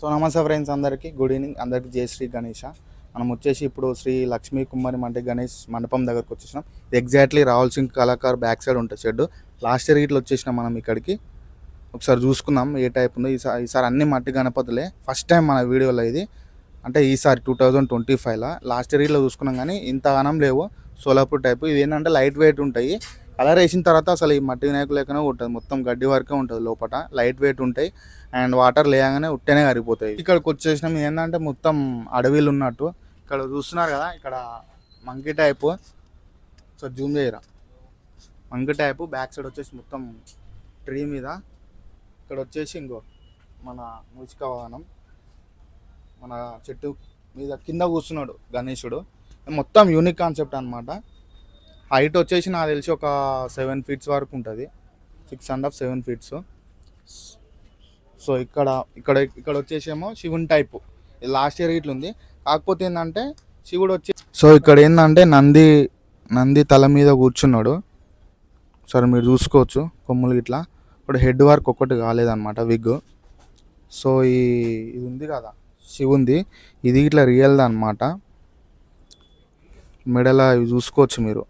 So నమస్తే friends అందరికీ. Good evening. అందరికీ జై శ్రీ గణేష. మనం వచ్చేసి ఇప్పుడు శ్రీ లక్ష్మీ కుమారి అంటే గణేష్ మండపం దగ్గరకు వచ్చేసినాం. ఎగ్జాక్ట్లీ రాహుల్ సింగ్ కళాకార్ బ్యాక్ సైడ్ ఉంటుంది షెడ్ లాస్ట్ ఇయర్ ఇట్లా వచ్చేసినాం మనం ఇక్కడికి. ఒకసారి చూసుకుందాం ఏ టైప్ ఉందో. ఈసారి ఈసారి అన్ని మట్టి గణపతులే. ఫస్ట్ టైం మన వీడియోలో ఇది. అంటే ఈసారి టూ థౌజండ్ ట్వంటీ ఫైవ్లో లాస్ట్ ఇయర్ ఇట్లా చూసుకున్నాం కానీ ఇంత లేవు. సోలాపూర్ టైప్ ఇదేంటంటే ఏంటంటే లైట్ వెయిట్ ఉంటాయి. కలర్ వేసిన తర్వాత అసలు ఈ మట్టి వినాయకులు లెక్కనే ఉంటుంది మొత్తం గడ్డి వరకే ఉంటుంది లోపల లైట్ వెయిట్ ఉంటాయి. అండ్ వాటర్ లేయగానే ఉట్టేనే కరిగిపోతాయి. ఇక్కడికి వచ్చేసినాం ఏంటంటే మొత్తం అడవిలు ఉన్నట్టు. ఇక్కడ చూస్తున్నారు కదా ఇక్కడ మంకీ టైపు సో జూమ్ చేయరా? మంకీ టైపు బ్యాక్ సైడ్ వచ్చేసి మొత్తం ట్రీ మీద. ఇక్కడ వచ్చేసి ఇంకో మన మూచిక వాహనం. మన చెట్టు మీద కింద కూర్చున్నాడు గణేశుడు. మొత్తం యూనిక్ కాన్సెప్ట్ అనమాట హైట్ వచ్చేసి నాకు తెలిసి ఒక సెవెన్ ఫీట్స్ వరకు ఉంటుంది. Six and half seven feets so ఇక్కడ ఇక్కడ ఇక్కడ వచ్చేసేమో శివుని టైపు లాస్ట్ ఇయర్ ఇట్లుంది ఉంది. కాకపోతే ఏంటంటే శివుడు వచ్చి సో ఇక్కడ ఏంటంటే నంది నంది తల మీద కూర్చున్నాడు. సరే మీరు చూసుకోవచ్చు కొమ్ములు ఇట్లా. ఇప్పుడు హెడ్ వర్క్ ఒక్కటి కాలేదన్నమాట విగ్ సో ఈ ఇది ఉంది కదా శివుంది. ఇది ఇట్లా రియల్ది అనమాట మెడల ఇవి చూసుకోవచ్చు మీరు.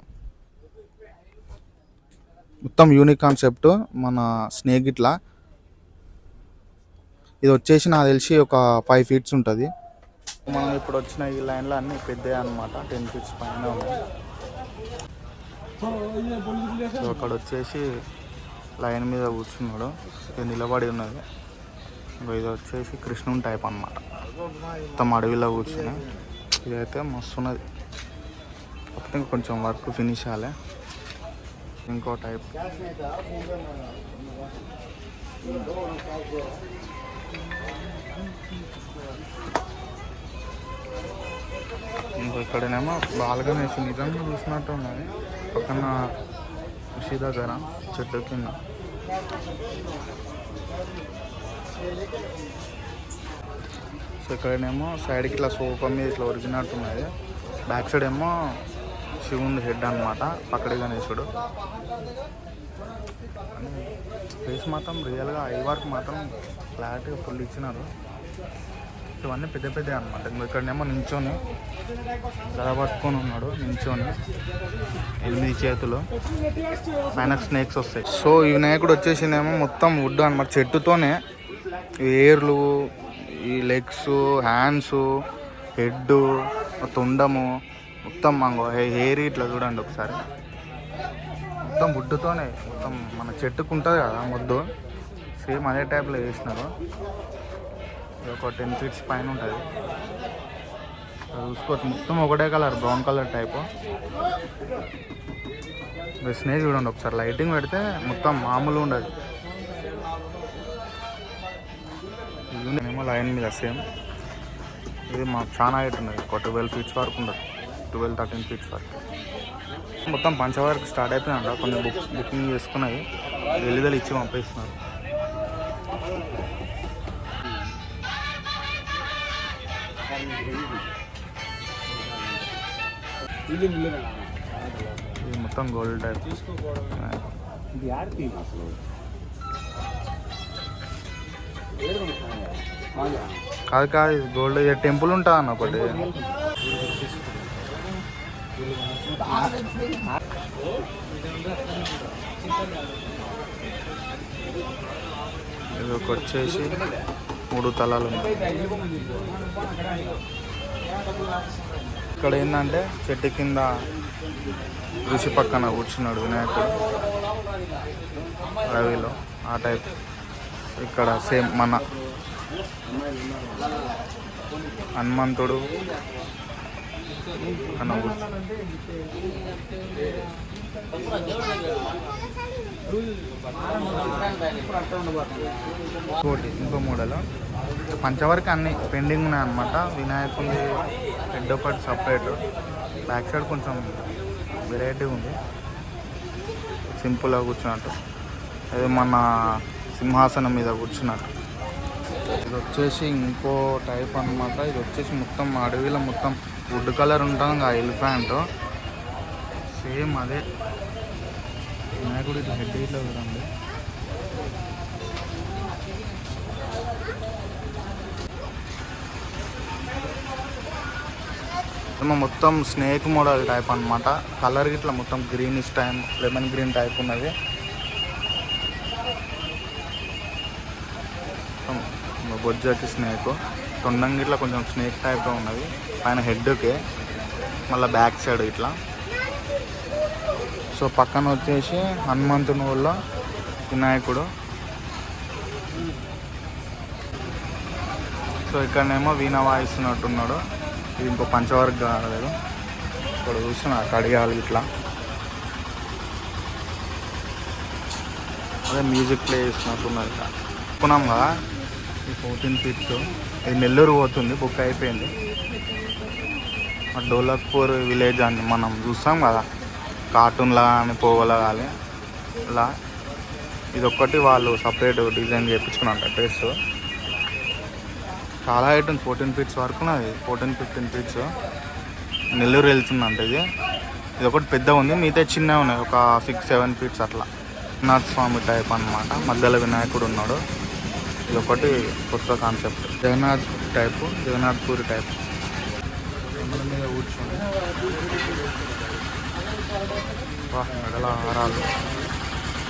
మొత్తం యూనిక్ కాన్సెప్ట్ మన స్నేక్ ఇట్లా ఇది వచ్చేసి నాకు తెలిసి ఒక ఫైవ్ ఫీట్స్ ఉంటుంది. మనం ఇప్పుడు వచ్చిన ఈ లైన్లో అన్ని పెద్దవి అనమాట టెన్ ఫీట్స్ పైన ఉన్నాయి. అక్కడ వచ్చేసి లైన్ మీద కూర్చున్నాడు. ఇది నిలబడి ఉన్నది. ఇది వచ్చేసి కృష్ణుని టైప్ అనమాట మొత్తం అడవిలో కూర్చుని ఇదైతే మస్తు ఉన్నది కాకపోతే కొంచెం వర్క్ ఫినిష్ అవ్వాలి ఇంకో టైప్ ఇంకో ఇక్కడనేమో బాల్గణేష్ నిజంగా చూసినట్టు ఉన్నది. పక్కన కృషి దగ్గర చెట్టు కింద. సో ఇక్కడనేమో సైడ్కి ఇట్లా సోఫా మీద ఇట్లా ఒరిగినట్టున్నది బ్యాక్ సైడ్ ఏమో శివుని హెడ్ అనమాట పక్కడి గణేశుడు. ఫేస్ మాత్రం రియల్గా ఐ వర్క్ మాత్రం క్లారిటీగా ఫుల్ ఇచ్చినారు. ఇవన్నీ పెద్ద పెద్ద అనమాట ఇక్కడనేమో నించొని గద పట్టుకొని ఉన్నాడు నించోని ఎనిమిది చేతులు పైన స్నేక్స్ వస్తాయి. సో ఈ వినాయకుడు వచ్చేసిందేమో మొత్తం వుడ్ అనమాట చెట్టుతోనే ఏర్లు ఈ లెగ్స్ హ్యాండ్స్ హెడ్ తుండము మొత్తం మంగో హెయిర్ ఇట్లా చూడండి ఒకసారి. మొత్తం వుడ్తోనే మొత్తం మన చెట్టుకు ఉంటుంది కదా మొద్దు. సేమ్ అదే టైప్లో వేసినారు ఒక టెన్ ఫీట్స్ పైన ఉంటుంది. చూసుకోవచ్చు. మొత్తం ఒకటే కలర్ బ్రౌన్ కలర్ టైప్ స్నే చూడండి ఒకసారి. లైటింగ్ పెడితే మొత్తం మామూలు ఉండదు. ఏమో లైన్ మీద సేమ్. ఇది మాకు చాలా హైట్ ఉన్నది. ఒక ట్వెల్వ్ ఫీట్స్ వరకు ఉండదు. ట్వెల్వ్ థర్టీన్ ఫీట్స్ వరకు. మొత్తం పంచవరకు స్టార్ట్ అయిపోయిందంట కొన్ని బుక్ బుకింగ్ చేసుకున్నాయి. వెళ్ళిదలు ఇచ్చి పంపిస్తున్నారు. ఇది మొత్తం గోల్డ్ టైప్. కాదు కాదు గోల్డ్ ఇది టెంపుల్ ఉంటుంది అన్న ఒకటి. ఇది ఒక వచ్చేసి మూడు తలాలు ఉన్నాయి. ఇక్కడ ఏంటంటే చెట్టు కింద ఋషి పక్కన కూర్చున్నాడు వినాయకుడు. అడవిలో ఆ టైప్ ఇక్కడ సేమ్ మన హనుమంతుడు పక్కన ఇంకోటి ఇంకో మోడల్. పంచవరకు అన్ని పెండింగ్ ఉన్నాయి అనమాట వినాయకుడి హెడ్ ఒకటి సపరేట్ బ్యాక్ సైడ్ కొంచెం వెరైటీ ఉంది. సింపుల్గా కూర్చున్నట్టు. అది మన సింహాసనం మీద కూర్చున్నట్టు. ఇది వచ్చేసి ఇంకో టైప్ అనమాట ఇది వచ్చేసి మొత్తం అడవిలో మొత్తం వుడ్ కలర్ ఉంటుంది ఆ ఎలిఫెంట్. సేమ్ అదే. వినాయకుడు ఇట్లా హెడ్ ఇట్లా చూడండి. మొత్తం స్నేక్ మోడల్ టైప్ అనమాట కలర్ ఇట్లా మొత్తం greenish type lemon green type ఉన్నది. బొజ్జకి స్నేక్. తొండం ఇట్లా కొంచెం స్నేక్ టైప్లో ఉన్నది. పైన హెడ్కే మళ్ళీ బ్యాక్ సైడ్ ఇట్లా. సో పక్కన వచ్చేసి హనుమంతుని ఊళ్ళో వినాయకుడు. సో ఇక్కడనేమో వీణ వాయిస్తున్నట్టున్నాడు. ఇది ఇంకో పంచవర్గ కాలేదు. ఇక్కడ చూస్తున్నా కడియాలు ఇట్లా. అదే మ్యూజిక్ ప్లే చేస్తున్నట్టున్నారు ఇక్కడ. అనుకున్నాం కదా? ఫోర్టీన్ ఫీట్స్ ఇది నెల్లూరు పోతుంది బుక్ అయిపోయింది. డోలక్పూర్ విలేజ్ అని మనం చూస్తాం కదా కార్టూన్లా కానీ పోగోలా కానీ ఇలా ఇది ఒక్కటి వాళ్ళు సపరేట్ డిజైన్ చేయించుకున్నారు డ్రెస్ చాలా ఐటమ్స్ ఫోర్టీన్ ఫీట్స్ వరకు అది ఫోర్టీన్ ఫిఫ్టీన్ ఫీట్స్ నెల్లూరు వెళ్తుందంట ఇది. ఇది ఒకటి పెద్ద ఉంది మిగతా చిన్నవి ఉన్నాయి ఒక సిక్స్ సెవెన్ ఫీట్స్ అట్లా. నాథ్ స్వామి టైప్ అన్నమాట మధ్యలో వినాయకుడు ఉన్నాడు. ఇది ఒకటి కొత్త concept. Jagannath type Jagannath Puri type. కొండల మీద కూర్చొని. మెడల హారాలు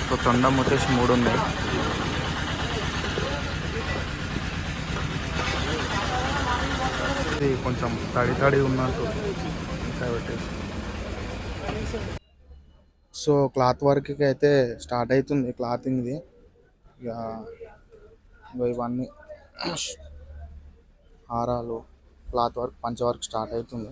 సో తొండం వచ్చేసి మూడు ఉన్నాయి. ఇది కొంచెం తడి తడి ఉన్నట్టు పెట్టేసి. సో క్లాత్ వర్క్కి అయితే స్టార్ట్ అవుతుంది క్లాతింగ్ది. ఇక ఇవన్నీ హారాలు క్లాత్ వర్క్ పంచ వర్క్ స్టార్ట్ అవుతుంది.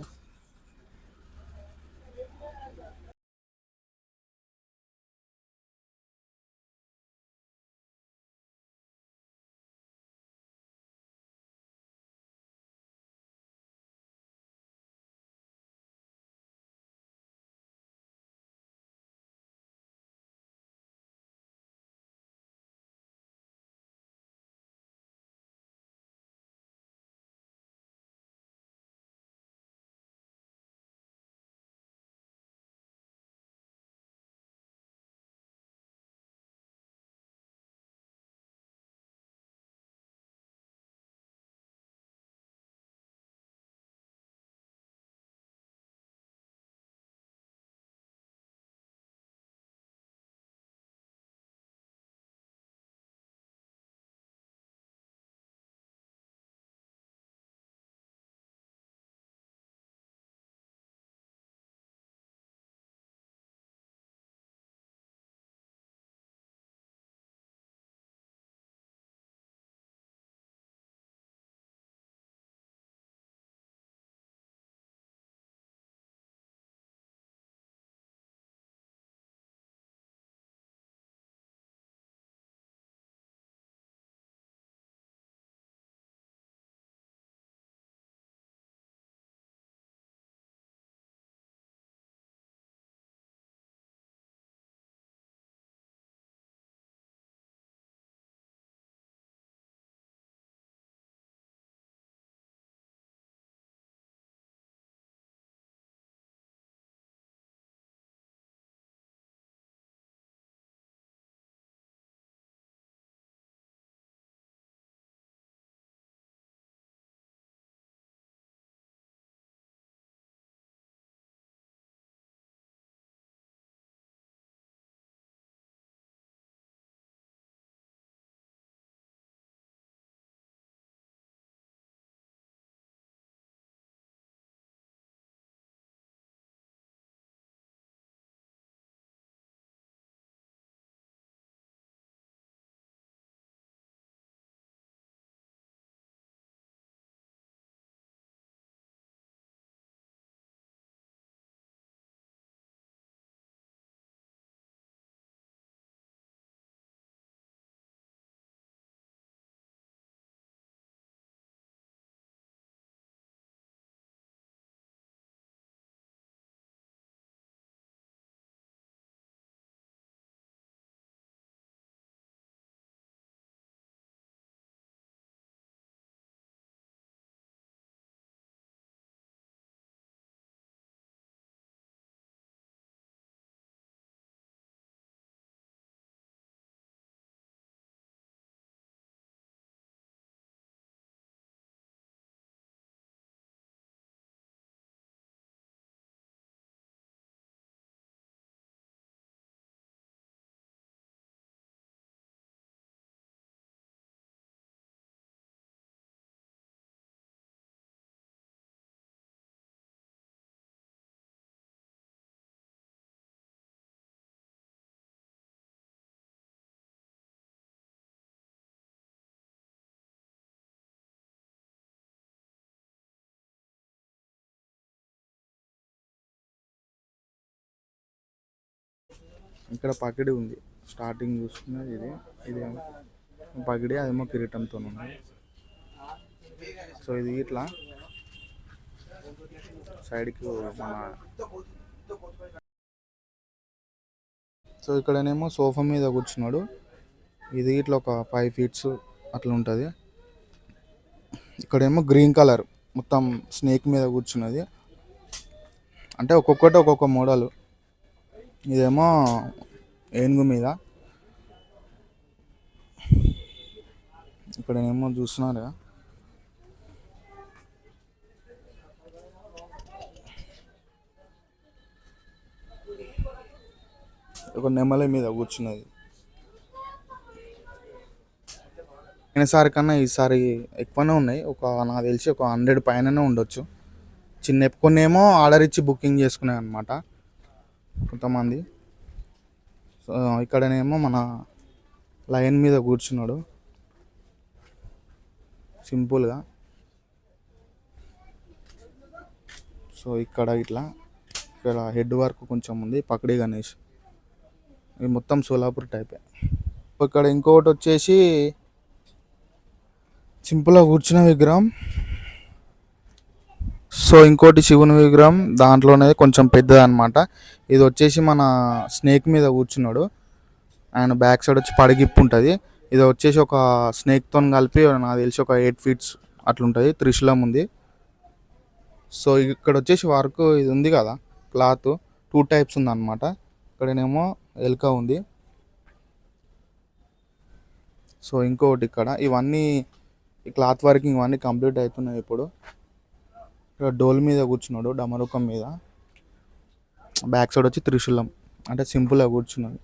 ఇక్కడ పకిడి ఉంది. స్టార్టింగ్ చూసుకున్నది ఇది ఇదేమో పగిడి అదేమో కిరీటంతో ఉంది. సో ఇది ఇట్లా. సైడ్కి మన సో ఇక్కడనేమో సోఫా మీద కూర్చున్నాడు. ఇది ఇట్లా ఒక ఫైవ్ ఫీట్స్ అట్లా ఉంటుంది. ఇక్కడేమో గ్రీన్ కలర్ మొత్తం స్నేక్ మీద కూర్చున్నది. అంటే ఒక్కొక్కటి ఒక్కొక్క మోడల్ ఇదేమో ఏనుగు మీద. ఇక్కడనేమో చూస్తున్నారు కదా ఒక నెమలి మీద కూర్చున్నది. పోయినసారి కన్నా ఈసారి ఎక్కువనే ఉన్నాయి. ఒక నాకు తెలిసి ఒక హండ్రెడ్ పైననే ఉండొచ్చు. చిన్న కొన్ని ఏమో ఆర్డర్ ఇచ్చి బుకింగ్ చేసుకున్నాయి అనమాట కొంతమంది. సో ఇక్కడనేమో మన లైన్ మీద కూర్చున్నాడు. సింపుల్గా. సో ఇక్కడ ఇట్లా ఇక్కడ హెడ్ వర్క్ కొంచెం ఉంది. పకడి గణేష్. ఇది మొత్తం సోలాపూర్ టైపే. ఇక్కడ ఇంకొకటి వచ్చేసి సింపుల్గా కూర్చున్న విగ్రహం. సో ఇంకోటి శివుని విగ్రహం దాంట్లోనే కొంచెం పెద్దది అనమాట ఇది వచ్చేసి మన స్నేక్ మీద కూర్చున్నాడు. ఆయన బ్యాక్ సైడ్ వచ్చి పడిగిప్పు ఉంటుంది. ఇది వచ్చేసి ఒక స్నేక్తో కలిపి నాకు తెలిసి ఒక ఎయిట్ ఫీట్స్ అట్లుంటుంది. త్రిశూలం ఉంది. సో ఇక్కడ వచ్చేసి వర్క్ ఇది ఉంది కదా క్లాత్ టూ టైప్స్ ఉందన్నమాట. ఇక్కడనేమో ఎలుక ఉంది. సో ఇంకొకటి ఇక్కడ ఇవన్నీ ఈ క్లాత్ వర్కింగ్ ఇవన్నీ కంప్లీట్ అవుతున్నాయి ఇప్పుడు. ఇక్కడ డోల్ మీద కూర్చున్నాడు డమరుకం మీద. బ్యాక్ సైడ్ వచ్చి త్రిశూలం. అంటే సింపుల్గా కూర్చున్నాడు